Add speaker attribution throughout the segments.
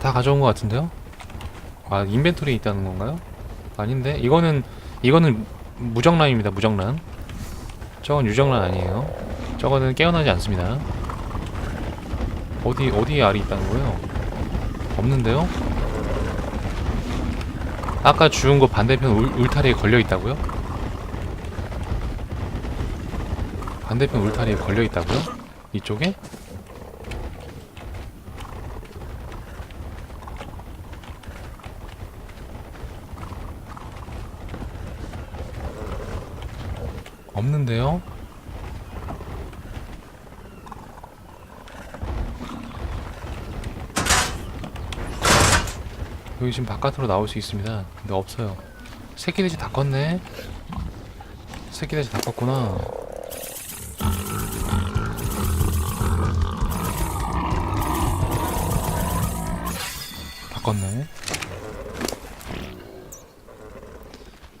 Speaker 1: 다 가져온 것 같은데요? 아 인벤토리에 있다는 건가요? 아닌데 이거는 이거는 무정란입니다 무정란 저건 유정란 아니에요 저거는 깨어나지 않습니다 어디 어디에 알이 있다는 거예요? 없는데요? 아까 주운 거 반대편 울, 울타리에 걸려 있다고요? 반대편 울타리에 걸려 있다고요? 이쪽에? 없는데요? 여기 지금 바깥으로 나올 수 있습니다. 근데 없어요. 새끼 돼지 다 껐네. 새끼 돼지 다 껐구나. 다 껐네.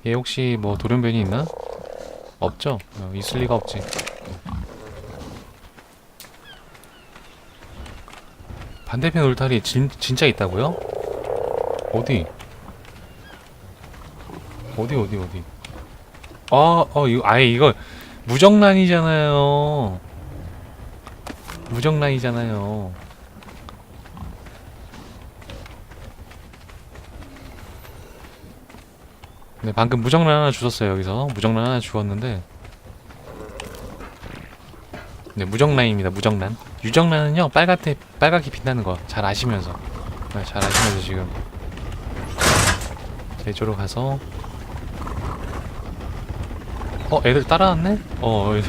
Speaker 1: 얘 혹시 뭐 돌연변이 있나? 없죠? 어, 있을 리가 없지. 반대편 울타리 진, 진짜 있다고요? 어디? 어디 어디 어디? 아, 어 이거 아예 이거 무정란이잖아요. 무정란이잖아요. 네, 방금 무정란 하나 주웠어요 여기서 무정란 하나 주웠는데 네 무정란입니다 무정란 유정란은요 빨갛게 빨갛게 빛나는 거 잘 아시면서 네, 잘 아시면서 지금 자 이쪽으로 가서. 어 애들 따라왔네? 어, 어,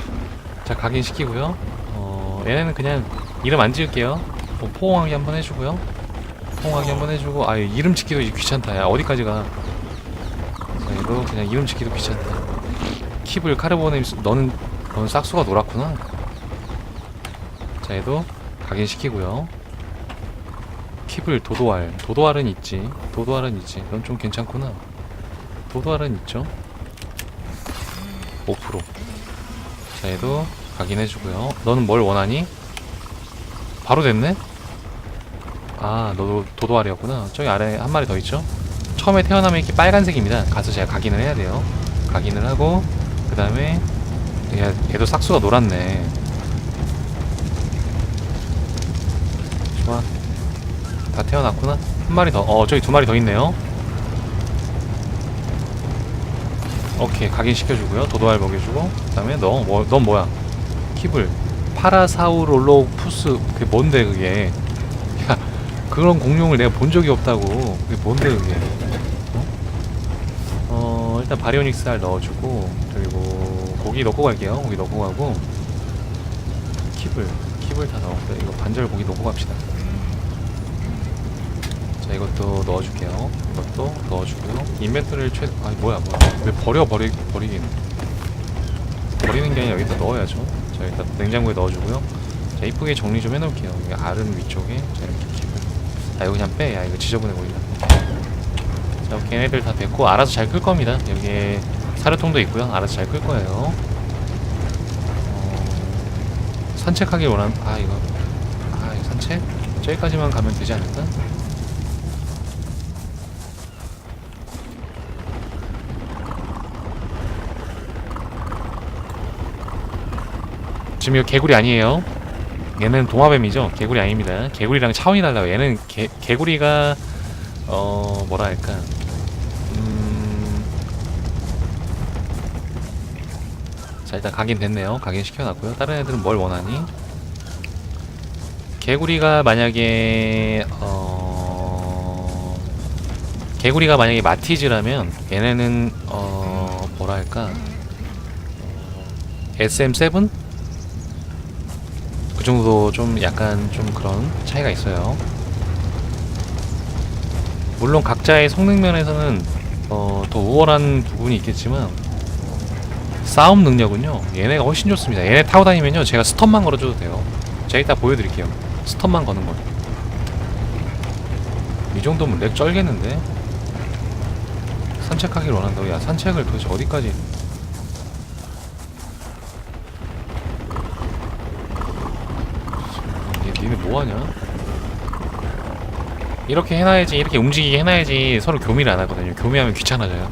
Speaker 1: 자 각인시키고요. 어 얘네는 그냥 이름 안 지을게요. 어, 포옹하기 한번 해주고요. 포옹하기 한번 해주고 아 이름 짓기도 귀찮다. 야 어디까지 가? 자, 얘도 그냥 이름 짓기도 귀찮다. 킵을 카르보네 너는 너는 싹수가 놀았구나. 자 얘도 각인시키고요. 킵을 도도알 도도알은 있지 도도알은 있지. 넌 좀 괜찮구나. 도도알은 있죠? 5%자 얘도 각인해주고요. 너는 뭘 원하니? 바로 됐네? 아 너도 도도알이었구나. 저기 아래 한 마리 더 있죠? 처음에 태어나면 이렇게 빨간색입니다. 가서 제가 각인을 해야 돼요. 각인을 하고 그 다음에 얘, 얘도 싹수가 놀았네. 좋아. 다 태어났구나 한 마리 더 어 저기 두 마리 더 있네요. 오케이 각인시켜주고요. 도도알 먹여주고 그 다음에 너, 뭐, 넌 뭐야? 킵을. 파라사우롤로푸스 그게 뭔데 그게? 야 그런 공룡을 내가 본 적이 없다고. 그게 뭔데 그게? 어? 어 일단 바리오닉스 알 넣어주고 그리고 고기 넣고 갈게요. 고기 넣고 가고 킵을 킵을 다 넣었어요. 이거 반절 고기 넣고 갑시다 자 이것도 넣어줄게요. 이것도 넣어주고요. 인벤토리를 최 아니 뭐야 뭐야. 왜 버려 버리 버리긴. 버리는 게 아니라 여기다 넣어야죠. 자 일단 냉장고에 넣어주고요. 자 이쁘게 정리 좀 해놓을게요. 여기 알은 위쪽에. 자 이렇게 아 이거 그냥 빼야 이거 지저분해 보인다. 자 걔네들 다 됐고 알아서 잘클 겁니다. 여기에 사료통도 있고요. 알아서 잘클 거예요. 어, 산책하길 원하는 아 이거. 아 이거 산책? 저기까지만 가면 되지 않을까? 지금 이거 개구리 아니에요. 얘는 도마뱀이죠. 개구리 아닙니다. 개구리랑 차원이 달라요. 얘는 개, 개구리가 어 뭐라 할까. 음... 자 일단 각인 됐네요. 각인 시켜놨고요. 다른 애들은 뭘 원하니? 개구리가 만약에 어 개구리가 만약에 마티즈라면 얘네는 어 뭐라 할까 SM7 그 정도 좀 약간 좀 그런 차이가 있어요. 물론 각자의 성능 면에서는 어, 더 우월한 부분이 있겠지만 싸움 능력은요 얘네가 훨씬 좋습니다. 얘네 타고 다니면요 제가 스턴만 걸어줘도 돼요. 제가 이따 보여드릴게요. 스턴만 거는 거. 이 정도면 렉 쩔겠는데? 산책하길 원한다고? 야 산책을 도대체 어디까지 얘, 니네 뭐하냐? 이렇게 해놔야지 이렇게 움직이게 해놔야지 서로 교미를 안 하거든요. 교미하면 귀찮아져요.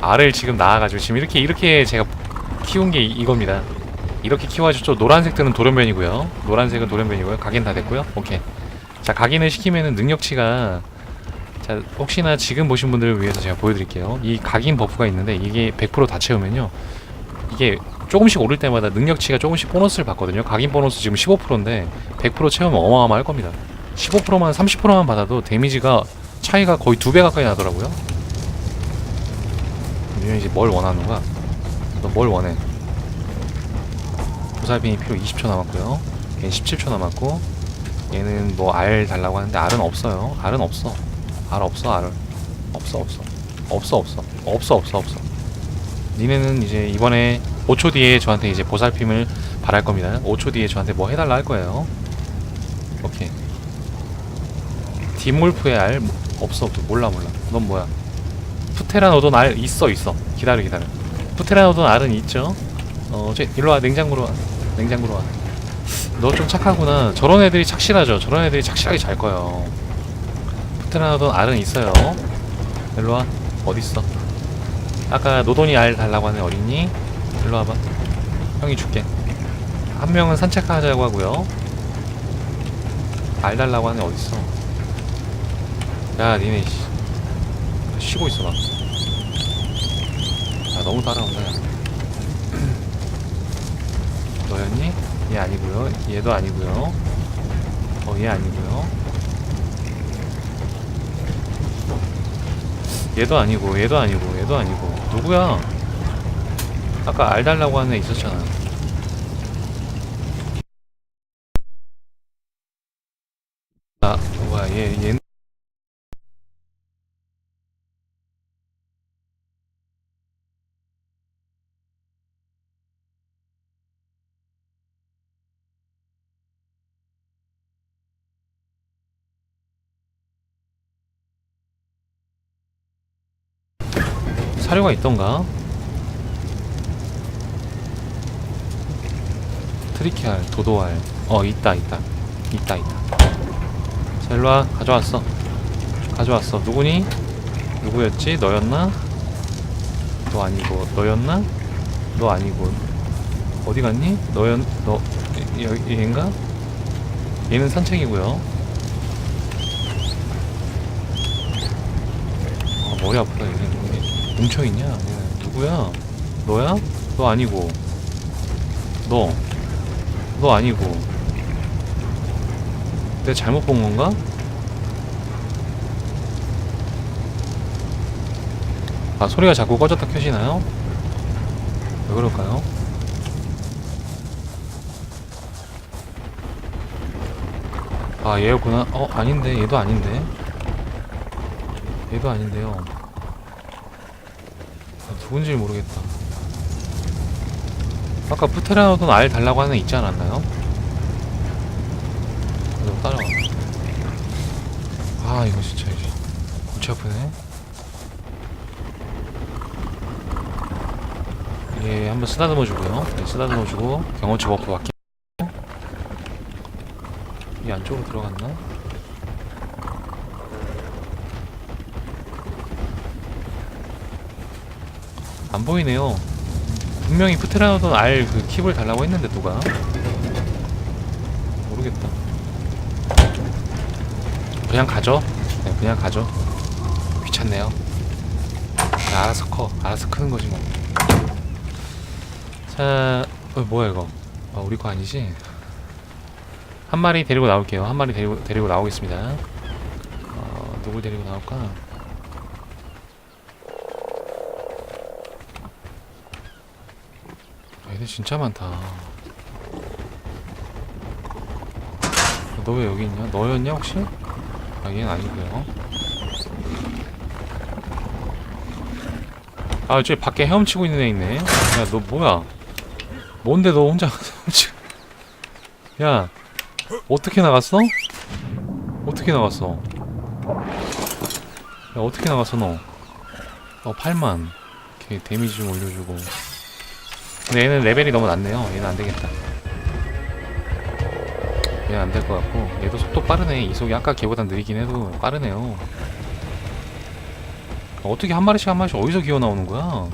Speaker 1: 알을 지금 낳아가지고 지금 이렇게 이렇게 제가 키운 게 이- 이겁니다. 이렇게 키워가지고 노란색들은 돌연변이고요. 노란색은 돌연변이고요. 각인 다 됐고요. 오케이. 자 각인을 시키면은 능력치가 자 혹시나 지금 보신 분들을 위해서 제가 보여드릴게요. 이 각인 버프가 있는데 이게 100%다 채우면요. 이게 조금씩 오를 때마다 능력치가 조금씩 보너스를 받거든요. 각인 보너스 지금 15%인데 100% 채우면 어마어마할 겁니다. 15%만 30%만 받아도 데미지가 차이가 거의 두 배 가까이 나더라고요. 유현 이제 뭘 원하는가 너 뭘 원해? 보살핀이 필요 20초 남았고요. 얘는 17초 남았고 얘는 뭐 알 달라고 하는데 알은 없어요. 알은 없어. 알 없어 알은. 없어 없어. 없어 없어. 없어 없어 없어. 니네는 이제 이번에 5초 뒤에 저한테 이제 보살핌을 바랄 겁니다. 5초 뒤에 저한테 뭐 해달라 할 거예요? 오케이. 딥몰프의 알 뭐- 없어. 없어 몰라 몰라. 넌 뭐야? 푸테라노돈 알 있어 있어. 기다려 기다려. 푸테라노돈 알은 있죠? 어저 일로 와. 냉장고로 와. 냉장고로 와 너 좀 착하구나. 저런 애들이 착실하죠. 저런 애들이 착실하게 잘 거요. 푸테라노돈 알은 있어요. 일로 와. 어딨어? 아까 노돈이 알 달라고 하는 어린이 일로 와봐. 형이 줄게. 한 명은 산책하자고 하고요. 알 달라고 하는 애 어딨어? 야 니네 씨. 쉬고 있어봐. 아 너무 따라온다 야. 너였니? 얘 아니고요. 얘도 아니고요. 어얘 아니고요. 얘도 아니고 얘도 아니고 얘도 아니고. 누구야 아까 알 달라고 하는 애 있었잖아 아 뭐야 얘얘 사료가 있던가? 트리키알, 도도알. 어, 있다, 있다. 있다, 있다. 자, 일로와. 가져왔어. 가져왔어. 누구니? 누구였지? 너였나? 너 아니고, 너였나? 너 아니고. 어디 갔니? 너였, 너, 얘, 얘- 얘인가? 얘는 산책이고요. 아, 머리 아프다, 얘는. 얘 뭉쳐 있냐? 얘는 누구야? 너야? 너 아니고. 너. 너 아니고. 내가 잘못 본 건가? 아, 소리가 자꾸 꺼졌다 켜지나요? 왜 그럴까요? 아, 얘였구나. 어, 아닌데. 얘도 아닌데. 얘도 아닌데요. 아, 누군지 모르겠다. 아까 푸테라노돈 알 달라고 하는 애 있지 않았나요? 너 따라와. 아 이거 진짜 이제 골치 아프네. 예, 한번 쓰다듬어 주고요. 네, 쓰다듬어 주고 경험치 버프 받게. 이 안쪽으로 들어갔나? 안 보이네요. 분명히 푸테라노돈 알그 킵을 달라고 했는데 누가 모르겠다. 그냥 가죠. 네, 그냥 가죠. 귀찮네요. 아, 알아서 커. 알아서 크는 거지 뭐. 자, 어, 뭐야 이거? 아, 우리 거 아니지? 한 마리 데리고 나올게요. 한 마리 데리고 데리고 나오겠습니다. 어, 누굴 데리고 나올까? 애들 진짜 많다. 너 왜 여기 있냐? 너였냐 혹시? 아 얘는 아니고요. 아 저기 밖에 헤엄치고 있는 애 있네. 야 너 뭐야? 뭔데 너 혼자? 야 어떻게 나갔어? 어떻게 나갔어? 야 어떻게 나갔어 너? 어 8만. 이렇게 데미지 좀 올려주고. 근데 얘는 레벨이 너무 낮네요. 얘는 안 되겠다. 얘는 안 될 것 같고 얘도 속도 빠르네 이속이 아까 걔보다 느리긴 해도 빠르네요 어떻게 한 마리씩 한 마리씩 어디서 기어 나오는 거야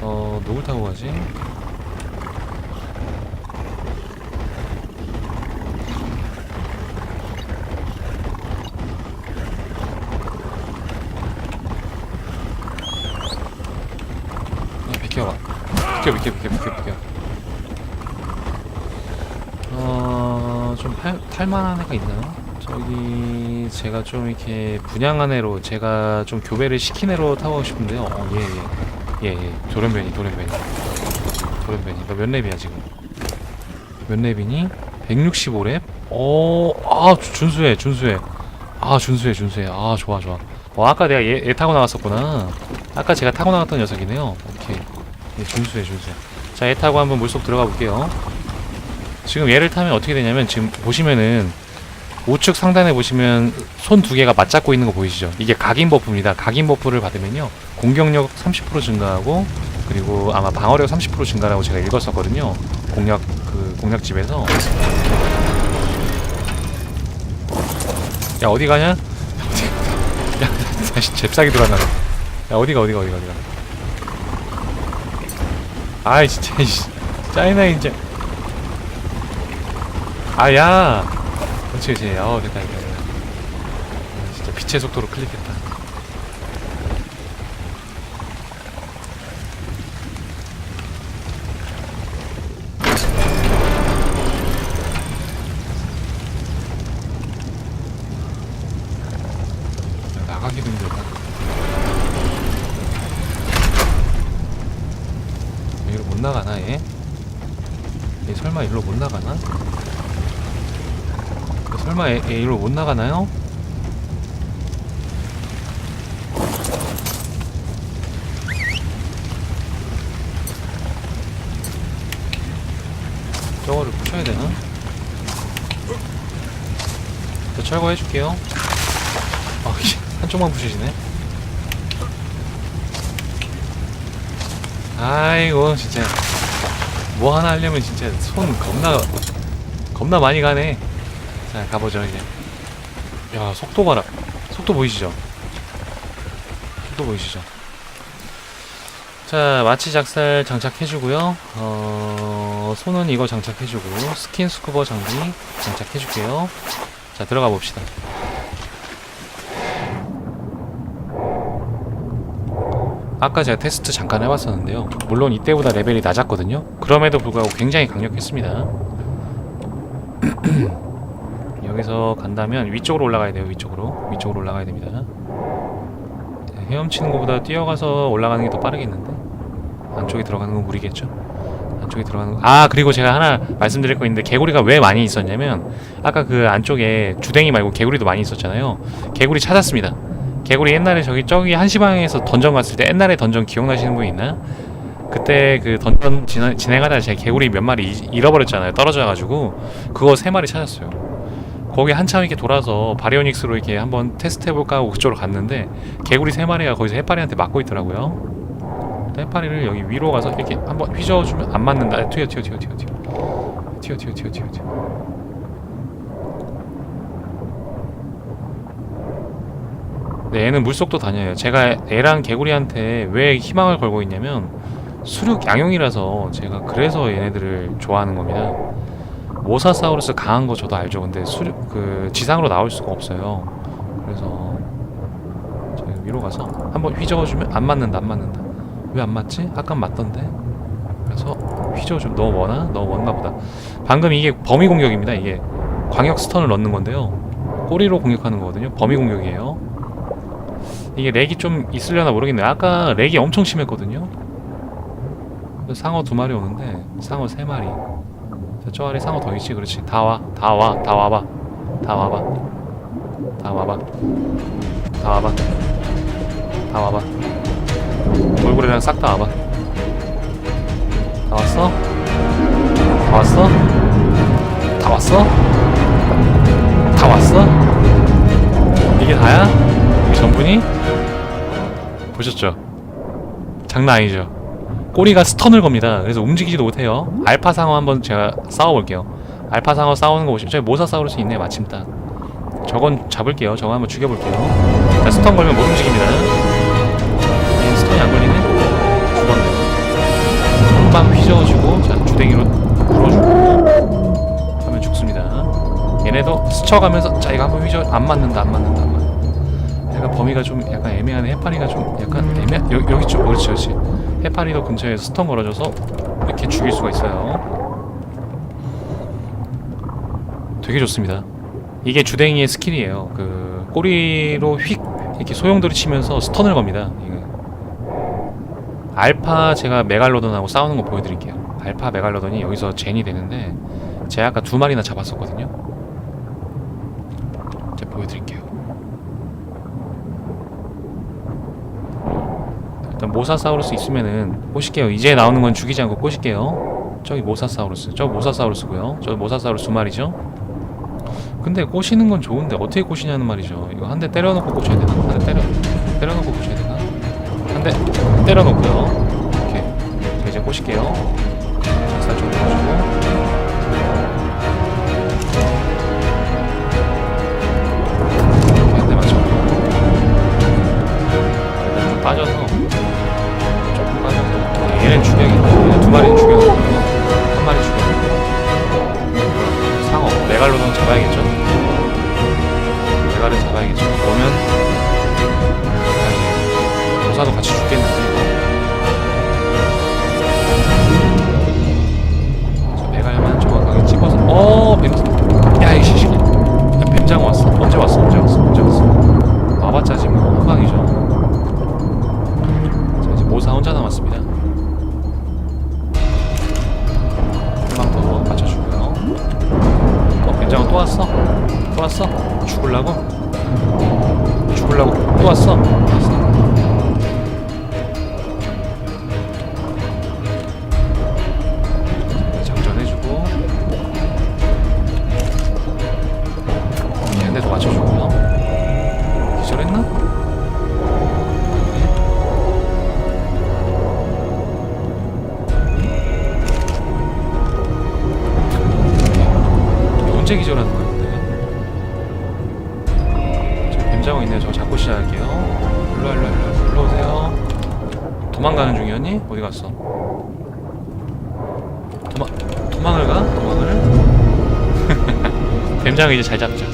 Speaker 1: 어 누굴 타고 가지? 아, 비켜봐. 비켜, 비켜, 비켜, 비켜, 비켜. 어, 좀 탈, 탈만한 애가 있나요? 저기, 제가 좀 이렇게 분양한 애로, 제가 좀 교배를 시킨 애로 타고 싶은데요. 어, 예, 예. 예, 예. 도련변이, 도련변이. 도련변이. 너 몇 랩이야, 지금? 몇 랩이니? 165랩? 어, 아, 주- 준수해, 준수해. 아, 준수해, 준수해. 아, 좋아, 좋아. 어, 아까 내가 얘, 얘 타고 나갔었구나. 아까 제가 타고 나갔던 녀석이네요. 오케이. 예, 준수해, 준수해. 자, 얘 타고 한번 물속 들어가 볼게요. 지금 얘를 타면 어떻게 되냐면, 지금 보시면은, 우측 상단에 보시면 손 두 개가 맞잡고 있는 거 보이시죠? 이게 각인 버프입니다. 각인 버프를 받으면요. 공격력 30% 증가하고, 그리고 아마 방어력 30% 증가라고 제가 읽었었거든요. 공략, 그, 공략집에서. 야, 어디 가냐? 야, 다시 잽싸게 돌아가네. 야, 어디가, 어디가, 어디가, 어디가. 아이, 진짜, 이씨. 짜이나, 이제. 아, 야! 그렇지, 그렇지. 어, 됐다, 됐다. 아, 진짜 빛의 속도로 클릭했다. 야, 나가기도 힘들다. 얘로 못 나가나, 얘? 얘 설마 일로 못 나가나? 설마 얘, 얘 이리로 못 나가나요? 저거를 부셔야 되나? 저 철거해 줄게요. 아, 씨, 한쪽만 부시지네. 아이고, 진짜. 뭐 하나 하려면 진짜 손 겁나, 겁나 많이 가네. 자 가보죠 이제 야 속도 봐라 속도 보이시죠? 속도 보이시죠? 자 마취 작살 장착해주고요. 어 손은 이거 장착해주고 스킨 스쿠버 장비 장착해줄게요. 자 들어가 봅시다. 아까 제가 테스트 잠깐 해봤었는데요. 물론 이때보다 레벨이 낮았거든요. 그럼에도 불구하고 굉장히 강력했습니다 여기서 간다면 위쪽으로 올라가야 돼요 위쪽으로. 위쪽으로 올라가야 됩니다. 네, 헤엄치는 것보다 뛰어가서 올라가는 게 더 빠르겠는데. 안쪽에 들어가는 건 무리겠죠? 안쪽에 들어가는 거... 아 그리고 제가 하나 말씀드릴 거 있는데 개구리가 왜 많이 있었냐면 아까 그 안쪽에 주댕이 말고 개구리도 많이 있었잖아요. 개구리 찾았습니다. 개구리 옛날에 저기 저기 한시방에서 던전 갔을 때 옛날에 던전 기억나시는 분 있나요? 그때 그 던전 진행, 진행 하다가 제가 개구리 몇 마리 잊- 잃어버렸잖아요. 떨어져가지고 그거 세 마리 찾았어요 거기 한참 이렇게 돌아서 바리오닉스로 이렇게 한번 테스트 해볼까 하고 그쪽으로 갔는데 개구리 세 마리가 거기서 해파리한테 맞고 있더라고요. 해파리를 여기 위로 가서 이렇게 한번 휘저어주면 안 맞는다. 아, 튀어 튀어 튀어 튀어 튀어 튀어 튀어 튀어 튀어 튀어. 네, 얘는 물속도 다녀요. 제가 애랑 개구리한테 왜 희망을 걸고 있냐면 수륙 양용이라서 제가 그래서 얘네들을 좋아하는 겁니다. 모사사우루스 강한 거 저도 알죠. 근데 수륙 그 지상으로 나올 수가 없어요. 그래서 위로 가서 한번 휘저어주면 안 맞는다, 안 맞는다. 왜 안 맞지? 아까 맞던데. 그래서 휘저어주면 너 원하? 너 원나 보다. 방금 이게 범위 공격입니다. 이게 광역 스턴을 넣는 건데요. 꼬리로 공격하는 거거든요. 범위 공격이에요. 이게 렉이 좀 있으려나 모르겠네요. 아까 렉이 엄청 심했거든요. 상어 두 마리 오는데 상어 세 마리. 자, 저 아래 상어 더 있지 그렇지 다 와 다 와 다 와봐 다 와봐 다 와봐 다 와봐 다 와봐 얼굴이랑 싹 다 와봐 다 왔어? 다 왔어? 다 왔어? 다 왔어? 이게 다야? 이게 전부니? 보셨죠? 장난 아니죠? 꼬리가 스턴을 겁니다. 그래서 움직이지도 못해요. 알파 상어 한번 제가 싸워볼게요. 알파 상어 싸우는 거 보시면 저기 모사사우루스 있네 마침 딱. 저건 잡을게요. 저거 한번 죽여볼게요. 자, 스턴 걸면 못 움직입니다. 얘 스턴이 안 걸리네? 죽었네. 한방 휘저어주고 자 주댕이로 불어주고 하면 죽습니다. 얘네도 스쳐가면서 자 이거 한번 휘저 안 맞는다 안 맞는다 안 맞는다. 약간 범위가 좀 약간 애매하네. 해파리가 좀 약간 애매 여, 여기 좀 그렇지 그렇지. 해파리도 근처에서 스턴 걸어줘서 이렇게 죽일 수가 있어요. 되게 좋습니다. 이게 주댕이의 스킬이에요. 그 꼬리로 휙 이렇게 소용돌이 치면서 스턴을 겁니다. 알파 제가 메갈로돈하고 싸우는 거 보여드릴게요. 알파 메갈로돈이 여기서 젠이 되는데 제가 아까 두 마리나 잡았었거든요. 제가 보여드릴게요. 일단 모사사우루스 있으면은 꼬실게요. 이제 나오는 건 죽이지 않고 꼬실게요. 저기 모사사우루스, 저 모사사우루스고요. 저 모사사우루스 두 마리죠. 근데 꼬시는 건 좋은데 어떻게 꼬시냐는 말이죠. 이거 한 대 때려놓고 꼬셔야 되나? 한 대 때려 때려놓고 꼬셔야 되나? 한 대 때려놓고요. 이렇게 자, 이제 꼬실게요. 살짝 올려주고 잡아야겠죠? 메갈을 잡아야겠죠? 그러면 도사도 같이 죽겠는데 저 메갈만 정확하게 찍어서 어 뱀! 야 이 시식이 야, 뱀장 왔어 언제 왔어 언제 왔어 언제 왔어 와봤자 지금 한방이죠 자 이제 모사 혼자 남았습니다 장은 또 왔어? 또 왔어? 죽을라고? 죽을라고 또 왔어? 왔어. 뱀장어 이제 잘 잡자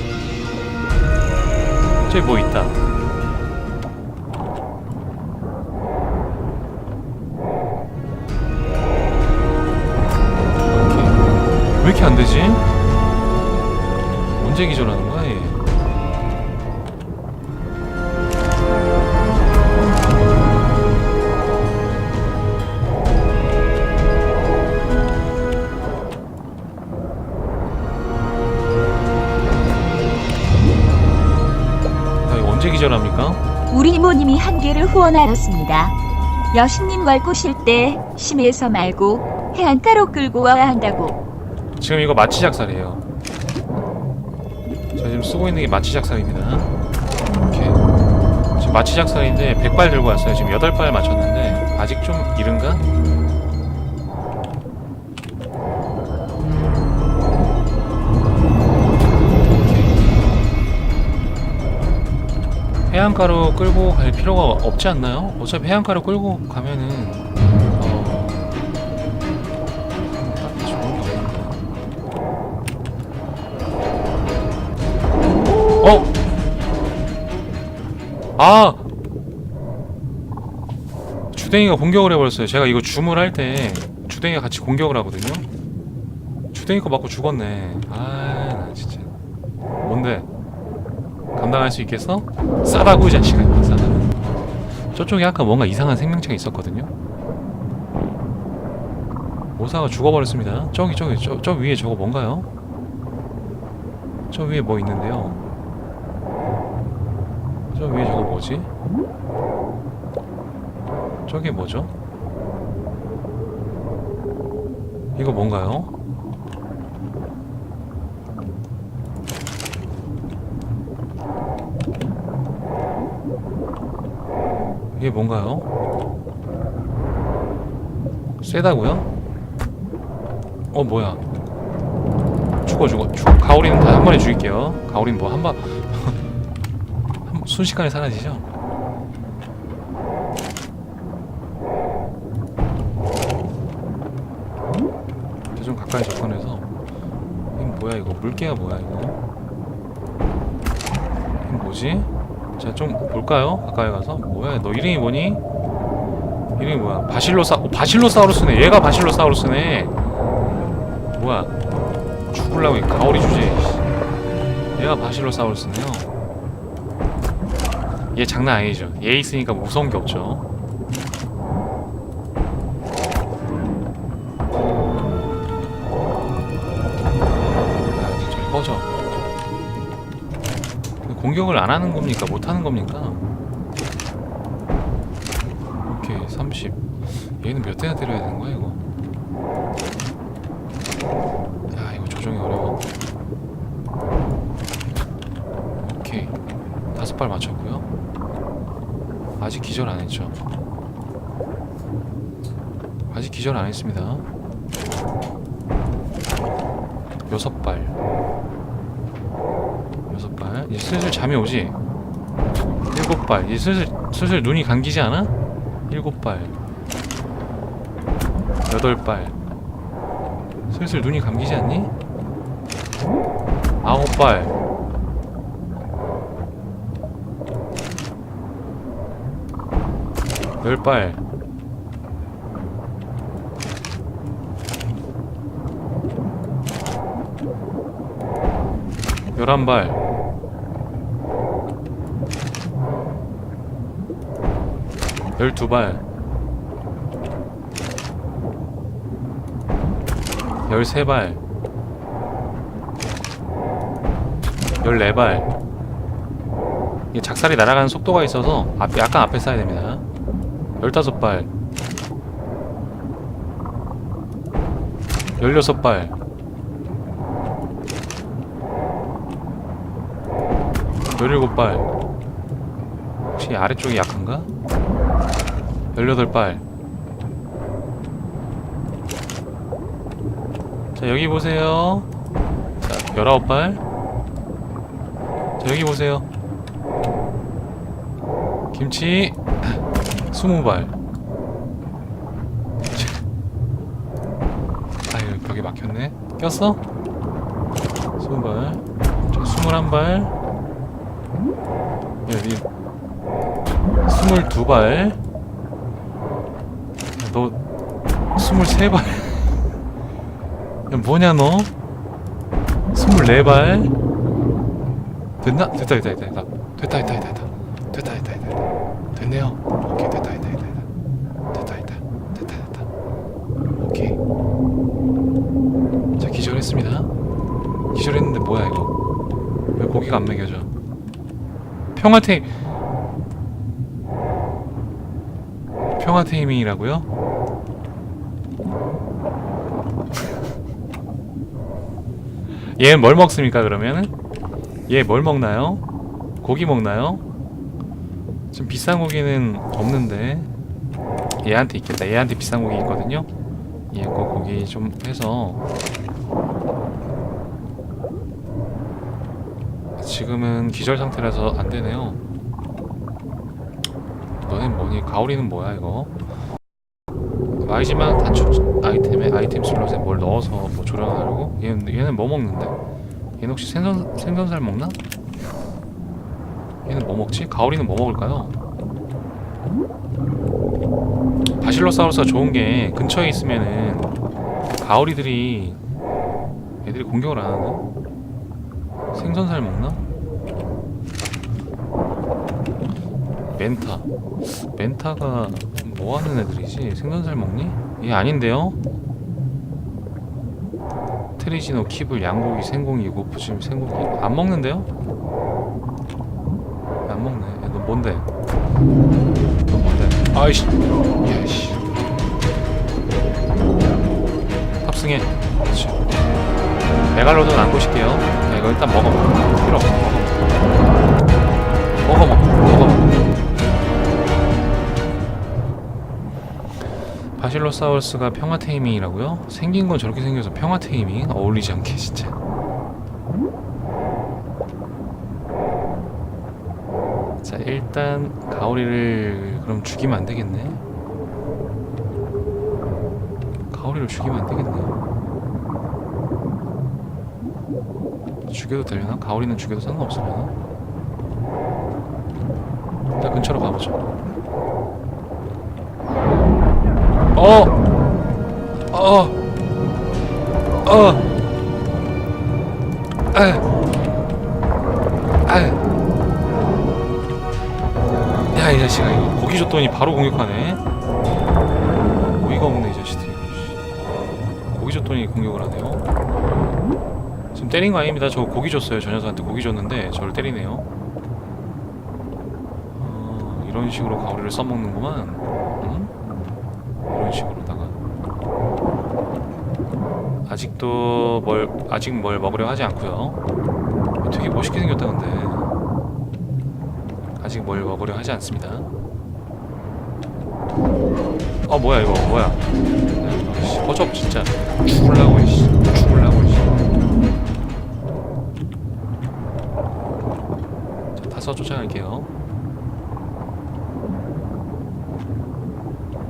Speaker 1: 저기 뭐 있다. 왜 이렇게 안 되지? 언제 기절하는 거야 기절합니까?
Speaker 2: 우리 이모님이 한 개를 후원하였습니다. 여신님과 꼬실 때 심해서 말고 해안가로 끌고 와야 한다고.
Speaker 1: 지금 이거 마취 작살이에요. 저 지금 쓰고 있는 게 마취 작살입니다. 이렇게 지금 마취 작살인데 100발 들고 왔어요. 지금 8발 맞췄는데 아직 좀 이른가? 해안가로 끌고 갈 필요가 없지 않나요? 어차피 해안가로 끌고 가면은 어... 어? 아! 주댕이가 공격을 해버렸어요. 제가 이거 줌을 할 때 주댕이가 같이 공격을 하거든요. 주댕이 거 맞고 죽었네. 아, 나 진짜. 뭔데? 감당할 수 있겠어? 싸다고 이 자식아. 싸다고. 저쪽에 아까 뭔가 이상한 생명체가 있었거든요. 오사가 죽어버렸습니다. 저기 저기 저, 저 위에 저거 뭔가요? 저 위에 뭐 있는데요. 저 위에 저거 뭐지? 저게 뭐죠? 이거 뭔가요? 이게 뭔가요? 세다고요? 어 뭐야 죽어 죽어 죽어 가오리는 다 한 번에 죽일게요 가오리는 뭐 한번 한- 순식간에 사라지죠? 저좀 가까이 접근해서 이건 뭐야 이거 물개가 뭐야 이거 이건 뭐지? 자좀 볼까요? 가까이 가서? 뭐야 너 이름이 뭐니? 이름이 뭐야? 바실로사 어, 바실로사우루스네. 얘가 바실로사우루스네. 뭐야? 죽을라고 이 가오리 주제 얘가 바실로사우루스네요. 얘 장난 아니죠. 얘 있으니까 무서운 게 없죠 공격을 안 하는 겁니까? 못 하는 겁니까? 오케이 30 얘는 몇 대나 때려야 되는 거야 이거? 야 이거 조정이 어려워. 오케이. 다섯 발 맞췄고요. 아직 기절 안 했죠. 아직 기절 안 했습니다 여섯 발 여섯 발 이제 슬슬 잠이 오지? 일곱 발. 이제 슬슬 슬슬 눈이 감기지 않아? 일곱 발. 여덟 발. 슬슬 눈이 감기지 않니? 아홉 발. 열 발. 열한 발 열두 발. 열세 발. 열네 발. 이게 작살이 날아가는 속도가 있어서 앞에 약간 앞에 쏴야 됩니다. 열다섯 발. 열여섯 발. 열일곱 발. 혹시 아래쪽이 약한가? 열여덟 발. 자 여기 보세요. 자 열아홉 발자 여기 보세요. 김치 스무 발. 아유 벽에 막혔네. 꼈어? 스무 발. 자, 스물한 발. 여기 스물두 발 23발 야 뭐냐 너? 24발 됐나? 됐다 됐다 됐다 됐다 됐다 됐다 됐다 됐다 됐다 됐다 됐네요 오케이 됐다 됐다 됐다 됐다 됐다 됐다 됐다 오케이 자 기절했습니다 기절했는데 뭐야 이거 왜 고기가 안 먹여져 평화테임 평화테이밍이라고요? 얘뭘 먹습니까 그러면은? 얘 뭘 먹나요? 고기 먹나요? 지금 비싼 고기는 없는데 얘한테 있겠다 얘한테 비싼 고기 있거든요 얘 거 고기 좀 해서 지금은 기절 상태라서 안 되네요 너넨 뭐니 가오리는 뭐야 이거 마이지막 단축 아이템에 아이템 슬롯에 뭘 넣어서 뭐 조련하려고? 얘는, 얘는 뭐 먹는데? 얘는 혹시 생선, 생선살 먹나? 얘는 뭐 먹지? 가오리는 뭐 먹을까요? 바실로사우루스가 좋은 게 근처에 있으면은 가오리들이 애들이 공격을 안 하나? 생선살 먹나? 멘타 멘타가 뭐 하는 애들이지? 생선살 먹니? 얘 아닌데요? 트리지노, 키블, 양고기, 생고기, 고프심, 생고기 안 먹는데요? 안 먹네 야, 너 뭔데? 너 뭔데? 아이씨 야이씨 탑승해 그렇지 메갈로돈 안 보실게요 야, 이거 일단 먹어 필요 없어 먹어 바실로사우루스가 평화 테이밍이라고요? 생긴 건 저렇게 생겨서 평화 테이밍 어울리지 않게 진짜. 자 일단 가오리를 그럼 죽이면 안 되겠네. 가오리를 죽이면 안 되겠네. 죽여도 되려나? 가오리는 죽여도 상관없으려나? 일단 근처로 가보죠. 어! 어! 어! 아! 아! 야, 이 자식아, 이거 고기 줬더니 바로 공격하네? 어이가 없네, 이 자식들이. 씨. 고기 줬더니 공격을 하네요. 지금 때린 거 아닙니다. 저 고기 줬어요. 저 녀석한테 고기 줬는데 저를 때리네요. 어, 이런 식으로 가오리를 써먹는구만. 응? 이런 식으로다가 아직도 뭘 아직 뭘 먹으려 하지 않고요. 되게 멋있게 생겼다 근데 아직 뭘 먹으려 하지 않습니다. 어 뭐야 이거 뭐야? 씨, 허접 진짜 죽을라고 씨 죽을라고 씨. 자, 타서 쫓아갈게요.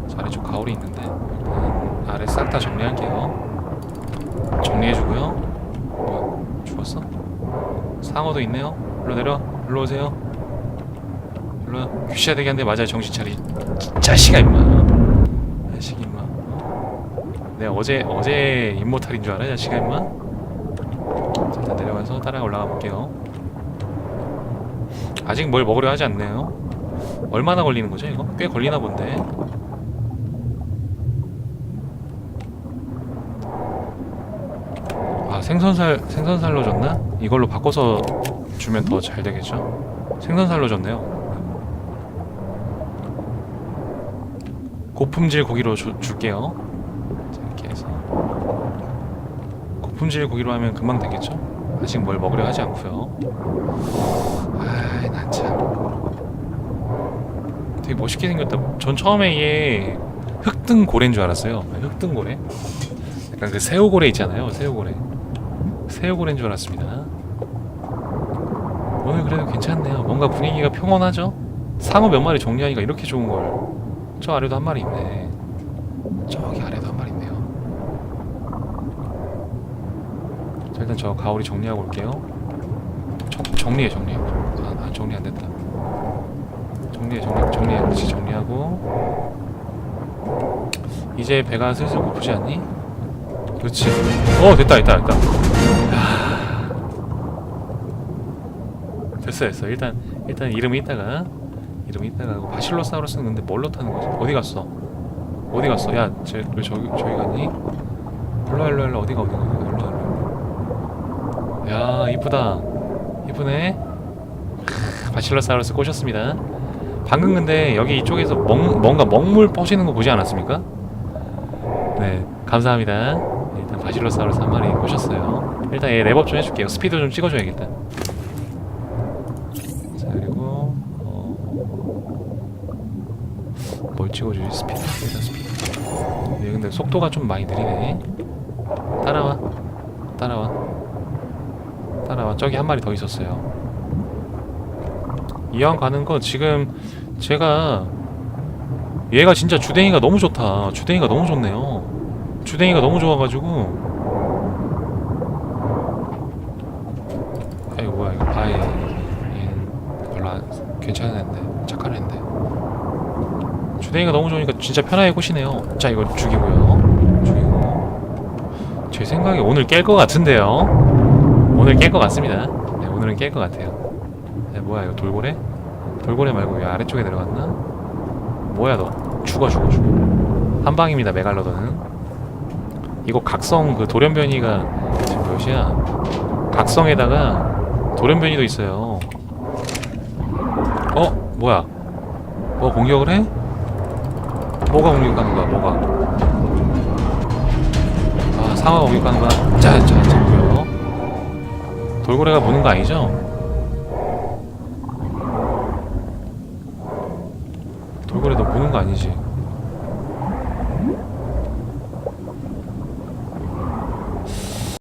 Speaker 1: 자, 아래쪽 가오리 있는데 일단 아래 싹 다 정리할게요. 정리해주고요. 뭐야, 죽었어? 상어도 있네요. 일로 내려, 일로 오세요. 귀시야되게 한대 맞아요. 정신 차리. 이 자식아 임마. 자식 임마. 내가 어제 어제 임모탈인 줄 알아, 이 자식아 임마. 자, 일단 내려가서 따라 올라가 볼게요. 아직 뭘 먹으려 하지 않네요. 얼마나 걸리는 거죠 이거? 꽤 걸리나 본데. 아 생선살 생선살로 줬나? 이걸로 바꿔서 주면 더 잘 되겠죠? 생선살로 줬네요. 고품질 고기로 주, 줄게요. 자, 이렇게 해서 고품질 고기로 하면 금방 되겠죠? 아직 뭘 먹으려 하지 않고요. 아이 난 참. 되게 멋있게 생겼다. 전 처음에 얘 흑등 고래인 줄 알았어요. 흑등 고래? 약간 그 새우고래 있잖아요. 새우고래. 새우고래인 줄 알았습니다. 오늘 그래도 괜찮네요. 뭔가 분위기가 평온하죠? 상어 몇 마리 정리하니까 이렇게 좋은 걸. 저 아래도 한 마리 있네. 저기 아래도 한 마리 있네요. 자, 일단 저 가오리 정리하고 올게요. 정, 정리해, 정리해. 아, 아, 정리 안 됐다. 정리해, 정리, 정리해. 그렇지, 정리하고. 이제 배가 슬슬 고프지 않니? 그렇지. 어, 됐다, 됐다, 됐다. 야. 됐어, 됐어. 일단, 일단 이름 이따가. 이름 이따가 하고. 바실로사우루스는 근데 뭘로 타는 거지? 어디 갔어? 어디 갔어? 야, 쟤, 왜 저기, 저기 갔니? 일로 와, 일로 와, 일로 와. 어디가, 어디가. 일로 와, 일로 와. 야, 이쁘다. 이쁘네. 크, 바실로사우루스 꼬셨습니다. 방금 근데 여기 이쪽에서 먹, 뭔가 먹물 퍼지는 거 보지 않았습니까? 네, 감사합니다. 일단 바실로사우루스 한 마리 꼬셨어요. 일단 얘 랩업 좀 해줄게요. 스피드 좀 찍어줘야겠다. 자 그리고 어... 뭘 찍어주지? 스피드? 일단 스피드. 얘 근데 속도가 좀 많이 느리네. 따라와, 따라와, 따라와. 저기 한 마리 더 있었어요. 이왕 가는 거 지금 제가 얘가 진짜 주댕이가 너무 좋다. 주댕이가 너무 좋네요. 주댕이가 너무 좋아가지고 아이 뭐야 이거 아예 얘는 별로 안, 괜찮은 애인데 착한 애인데 주댕이가 너무 좋으니까 진짜 편하게 꼬시네요. 자 이거 죽이고요. 죽이고 제 생각에 오늘 깰 것 같은데요. 오늘 깰 것 같습니다. 네 오늘은 깰 것 같아요. 네, 뭐야 이거 돌고래? 돌고래 말고 왜 아래쪽에 내려갔나? 뭐야 너 죽어 죽어 죽어 한 방입니다 메갈로돈은 이거 각성 그 돌연변이가 지금 몇이야 각성에다가 돌연변이도 있어요 어? 뭐야 뭐 공격을 해? 뭐가 공격하는 거야 뭐가 아 상어가 공격하는 거야 자자 자고요 돌고래가 무는 거 아니죠? 돌고래 너 무는 거 아니지?